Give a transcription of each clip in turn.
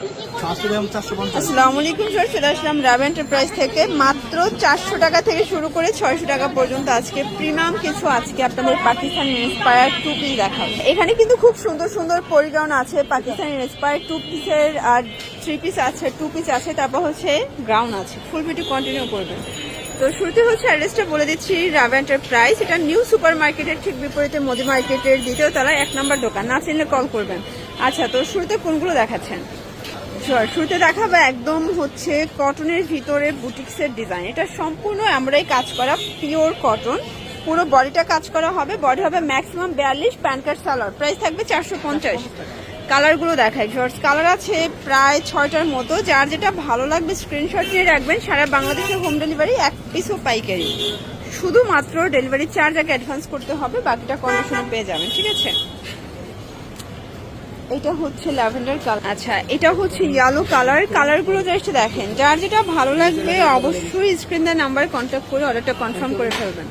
আসসালামু আলাইকুম স্যার চলে আসলাম রাব এন্টারপ্রাইজ থেকে। মাত্র চারশো টাকা থেকে শুরু করে ছয়শো টাকা পর্যন্ত আজকে প্রিমিয়াম কিছু আজকে আপনাদের পাকিস্তানি ইন্সপায়ার টু পিস দেখাবো। এখানে কিন্তু খুব সুন্দর সুন্দর পরিগ্রাউন্ড আছে পাকিস্তানি ইন্সপায়ার টু পিসের আর থ্রি পিস আছে টু পিস আছে, তারপর হচ্ছে গ্রাউন্ড আছে। ফুল ভিডিও কন্টিনিউ করবে। তো শুরুতে হচ্ছে অ্যাড্রেসটা বলে দিচ্ছি রাব এন্টারপ্রাইজ এটা নিউ সুপার মার্কেটের ঠিক বিপরীতে মোদি মার্কেটের দ্বিতীয় তলায় এক নম্বর দোকান। না চিনলে কল করবেন। আচ্ছা তো শুরুতে কোনগুলো দেখাচ্ছেন? শুরুতে দেখাবো একদম হচ্ছে কটনের ভিতরে বুটিক্সের ডিজাইন এটা সম্পূর্ণ আমরাই কাজ করা পিওর কটন পুরো বডিটা কাজ করা হবে বডি হবে ম্যাক্সিমাম বিয়াল্লিশ প্যান কার্ড সালোয়ার। প্রাইস থাকবে চারশো পঞ্চাশ। কালারগুলো দেখাই শর্টস কালার আছে প্রায় ছয়টার মতো, যার যেটা ভালো লাগবে স্ক্রিনশট নিয়ে রাখবেন। সারা বাংলাদেশের হোম ডেলিভারি এক পিসও পাইকারি। শুধুমাত্র ডেলিভারি চার্জ আগে অ্যাডভান্স করতে হবে, বাকিটা কন্ডিশনে পেয়ে যাবেন, ঠিক আছে? এটা হচ্ছে ল্যাভেন্ডার কালার। আচ্ছা এটা হচ্ছে ইয়েলো কালার। কালারগুলো জাস্ট দেখেন। যার যেটা ভালো লাগবে অবশ্যই স্ক্রিন দেওয়ার নাম্বার কন্ট্যাক্ট করে অর্ডারটা কনফার্ম করে ফেলবেন।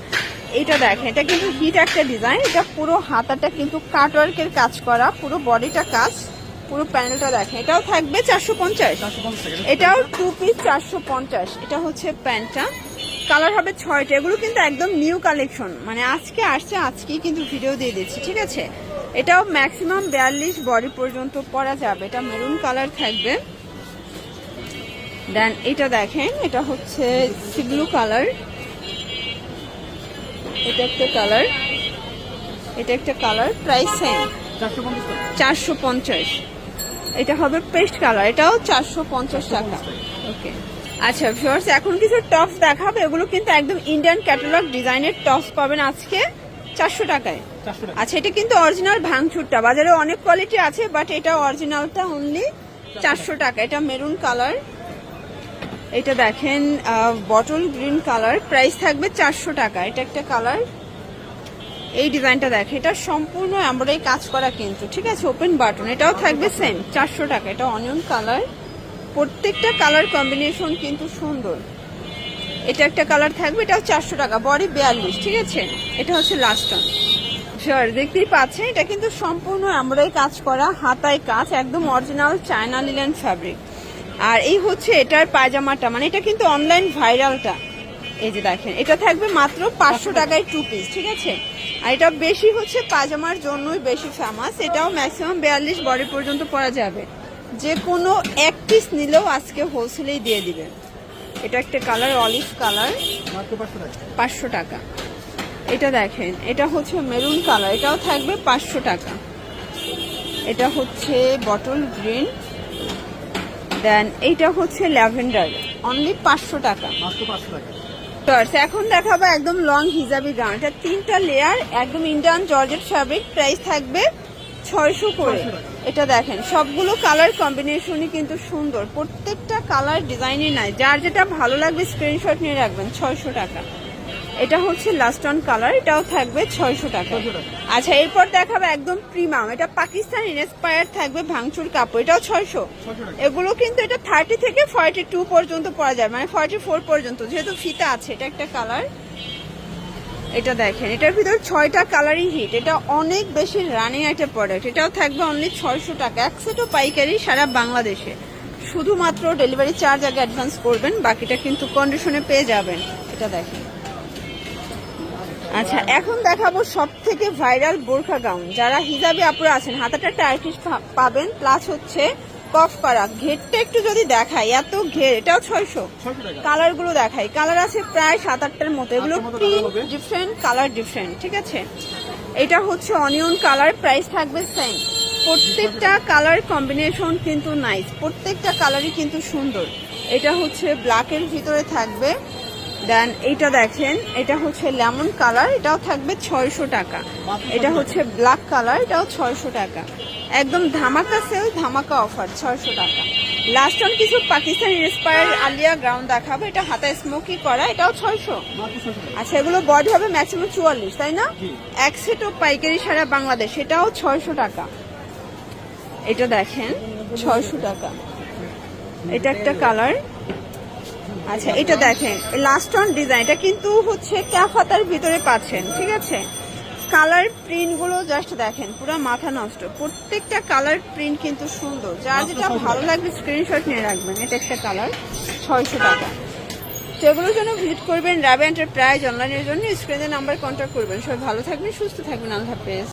এটা দেখেন, এটা কিন্তু হিট একটা ডিজাইন এটা পুরো হাতাটা কিন্তু কাটওয়ার্কের কাজ করা, পুরো বডিটা কাজ, পুরো প্যানেলটা দেখেন। এটাও থাকবে চারশো পঞ্চাশ। এটাও টু পিস চারশো পঞ্চাশ। এটা হচ্ছে প্যান্টটা। কালার হবে ছয়টা। এগুলো কিন্তু একদম নিউ কালেকশন মানে আজকে আসছে, আজকেই কিন্তু ভিডিও দিয়ে দিচ্ছি, ঠিক আছে? এটাও ম্যাক্সিমাম বিয়াল্লিশ বডি পর্যন্ত পরা যাবে। এটা মেরুন কালার থাকবে। দেন এটা দেখেন, এটা হচ্ছে সিব্লু কালার এটা একটা কালার এটা একটা কালার প্রাইস সেম চারশো পঞ্চাশ। এটা হবে পেস্ট কালার এটাও চারশো পঞ্চাশ টাকা। ওকে আচ্ছা ভিউয়ার্স এখন কিছু টপস দেখাবো। এগুলো কিন্তু একদম ইন্ডিয়ান ক্যাটালগ ডিজাইনের টপস পাবেন আজকে। চারশো টাকায়। আচ্ছা এটা কিন্তু অরিজিনাল ভাঙচুরটা। বাজারে অনেক কোয়ালিটি আছে বাট এটা অরিজিনালটা অনলি চারশো টাকা। এটা মেরুন কালার এটা দেখেন বটল গ্রিন কালার প্রাইস থাকবে চারশো টাকা। এটা একটা কালার এই ডিজাইনটা দেখে এটা সম্পূর্ণ আমরাই কাজ করা কিন্তু ঠিক আছে? ওপেন বাটন এটাও থাকবে সেম চারশো টাকা। এটা অনিয়ন কালার প্রত্যেকটা কালার কম্বিনেশন কিন্তু সুন্দর। এটা একটা কালার থাকবে এটাও চারশো টাকা, বডি বিয়াল্লিশ, ঠিক আছে? এটা হচ্ছে লাস্ট ওয়ান শিওর দেখতেই পাচ্ছেন, এটা কিন্তু সম্পূর্ণ আমরাই কাজ করা, হাতায় কাজ, একদম অরিজিনাল চায়না লিলেন ফ্যাব্রিক আর এই হচ্ছে এটার পায়জামাটা মানে এটা কিন্তু অনলাইন ভাইরালটা। এই যে দেখেন, এটা থাকবে মাত্র পাঁচশো টাকায় টু পিস ঠিক আছে? আর এটা বেশি হচ্ছে পাজামার জন্যই বেশি ফেমাস এটাও ম্যাক্সিমাম বিয়াল্লিশ বডি পর্যন্ত পরা যাবে। যে কোনো এক পিস নিলেও আজকে হোলসেলেই দিয়ে দিবে। এটা একটা কালার অলিভ কালার। পাঁচশো টাকা। এটা দেখেন এটা হচ্ছে মেরুন কালার এটাও থাকবে পাঁচশো টাকা। এটা হচ্ছে বটল গ্রিন দেন এইটা হচ্ছে ল্যাভেন্ডার অনলি পাঁচশো টাকা। এখন দেখাবো একদম লং হিজাবি গাউন এটা তিনটা লেয়ার একদম ইন্ডিয়ান জর্জেট ফ্যাব্রিক প্রাইস থাকবে ছয়শো করে। এটা দেখেন সবগুলো কালার কম্বিনেশনই কিন্তু সুন্দর। প্রত্যেকটা কালার ডিজাইনই নাই। যার যেটা ভালো লাগবে স্ক্রিনশট নিয়ে রাখবেন ছয়শো টাকা। এটা হচ্ছে লাস্ট অন কালার এটাও থাকবে ছয়শো টাকা। আচ্ছা এরপর দেখাবো একদম প্রিমাম এটা পাকিস্তান ইনস্পায়ার থাকবে ভাঙচুর কাপড় এটাও ছয়শো। এগুলো কিন্তু এটা থার্টি থেকে ফর্টি টু পর্যন্ত পরা যায় মানে ফর্টি ফোর পর্যন্ত। যেহেতু ফিতা আছে এটা একটা কালার এটা দেখেন, এটার ভিতর ছয়টা কালারই হিট এটা অনেক বেশি রানিং একটা প্রোডাক্ট এটাও থাকবে অনলি ছয়শো টাকা এক সেটও পাইকারি সারা বাংলাদেশে। শুধুমাত্র ডেলিভারি চার্জ আগে অ্যাডভান্স করবেন, বাকিটা কিন্তু কন্ডিশনে পেয়ে যাবেন। এটা দেখেন। আচ্ছা এখন দেখাবো সব থেকে ভাইরাল বোরখা গাউন যারা হিজাবি আপুরা আছেন, হাতাটা টার্কিশ পাবেন প্লাস হচ্ছে কফ করা ঘেরটা একটু যদি দেখাই এত ঘের এটাও ছয়শো। কালারগুলো দেখাই। কালার আছে প্রায় সাত আটটার মতো। এগুলো প্রিন্ট ডিফারেন্ট কালার ডিফারেন্ট ঠিক আছে? এটা হচ্ছে অনিয়ন কালার প্রাইস থাকবে সেম প্রত্যেকটা কালার কম্বিনেশন কিন্তু নাইস প্রত্যেকটা কালারই কিন্তু সুন্দর। এটা হচ্ছে ব্ল্যাকের ভিতরে থাকবে। দেন এটা দেখেন এটা হচ্ছে লেমন কালার এটাও থাকবে ছয়শো টাকা। এটা হচ্ছে ব্ল্যাক কালার এটাও ছয়শো টাকা। একদম ধামাকা সেল ধামাকা অফার ছয়শো টাকা। লাস্ট অন কিছু পাকিস্তান ইন্সপায়ার আলিয়া গ্রাউন্ড দেখাবো এটা হাতায় স্মোকি করা এটাও ছয়শো। আচ্ছা এগুলো বডি হবে ম্যাক্সিমাম চুয়াল্লিশ তাই না। এক সেটও পাইকারি সারা বাংলাদেশ এটাও ছয়শো টাকা। এটা দেখেন ছয়শো টাকা। এটা একটা কালার। আচ্ছা এটা দেখেন লাস্ট অন ডিজাইন এটা কিন্তু হচ্ছে ক্যাফাতার ভিতরে পাচ্ছেন ঠিক আছে? কালার প্রিন্টগুলো জাস্ট দেখেন পুরো মাথা নষ্ট। প্রত্যেকটা কালার প্রিন্ট কিন্তু সুন্দর। যার যেটা ভালো লাগবে স্ক্রিনশট নিয়ে রাখবেন এটা একটা কালার ছয়শো টাকা। তো এগুলোর জন্য ভিজিট করবেন র্যাবে এন্টারপ্রাইজ অনলাইনের জন্য স্ক্রিনের নাম্বার কন্ট্যাক্ট করবেন। সবাই ভালো থাকবেন সুস্থ থাকবেন আল্লাহ হাফেজ।